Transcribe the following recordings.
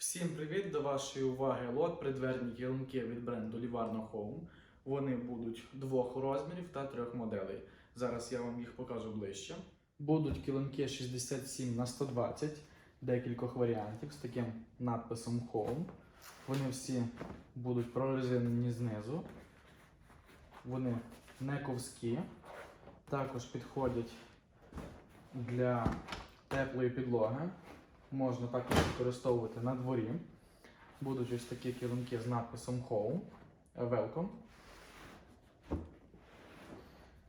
Всім привіт! До вашої уваги лот придверні килимки від бренду Livarno Home. Вони будуть двох розмірів та трьох моделей. Зараз я вам їх покажу ближче. Будуть килимки 67 на 120 декількох варіантів з таким надписом Home. Вони всі будуть прорезинені знизу. Вони не ковські. Також підходять для теплої підлоги. Можна також використовувати на дворі. Будуть ось такі килимки з надписом Home. е, Welcome.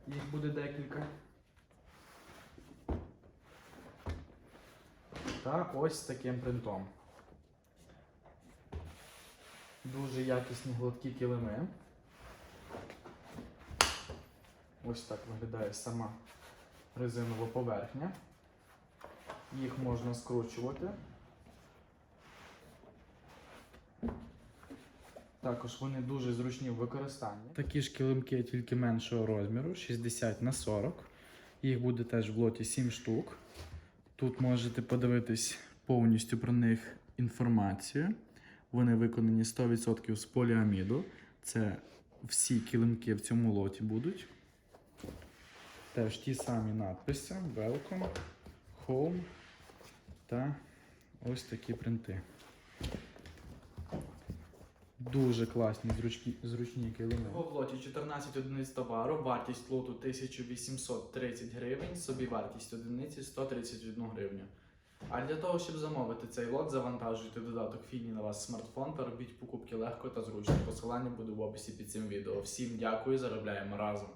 Їх буде декілька. Та ось з таким принтом. Дуже якісні гладкі килими. Ось так виглядає сама резинова поверхня. Їх можна скручувати. Також вони дуже зручні в використанні. Такі ж килимки, тільки меншого розміру, 60 на 40. Їх буде теж в лоті 7 штук. Тут можете подивитись повністю про них інформацію. Вони виконані 100% з поліаміду. Це всі килимки в цьому лоті будуть. Теж ті самі надписи: Welcome, Home та ось такі принти. Дуже класні зручні, зручні килими. В лоті 14 одиниць товару, вартість лоту 1830 гривень, собівартість одиниці 131 гривню. А для того, щоб замовити цей лот, завантажуйте додаток Фіні на ваш смартфон та робіть покупки легко та зручно. Посилання буде в описі під цим відео. Всім дякую, заробляємо разом.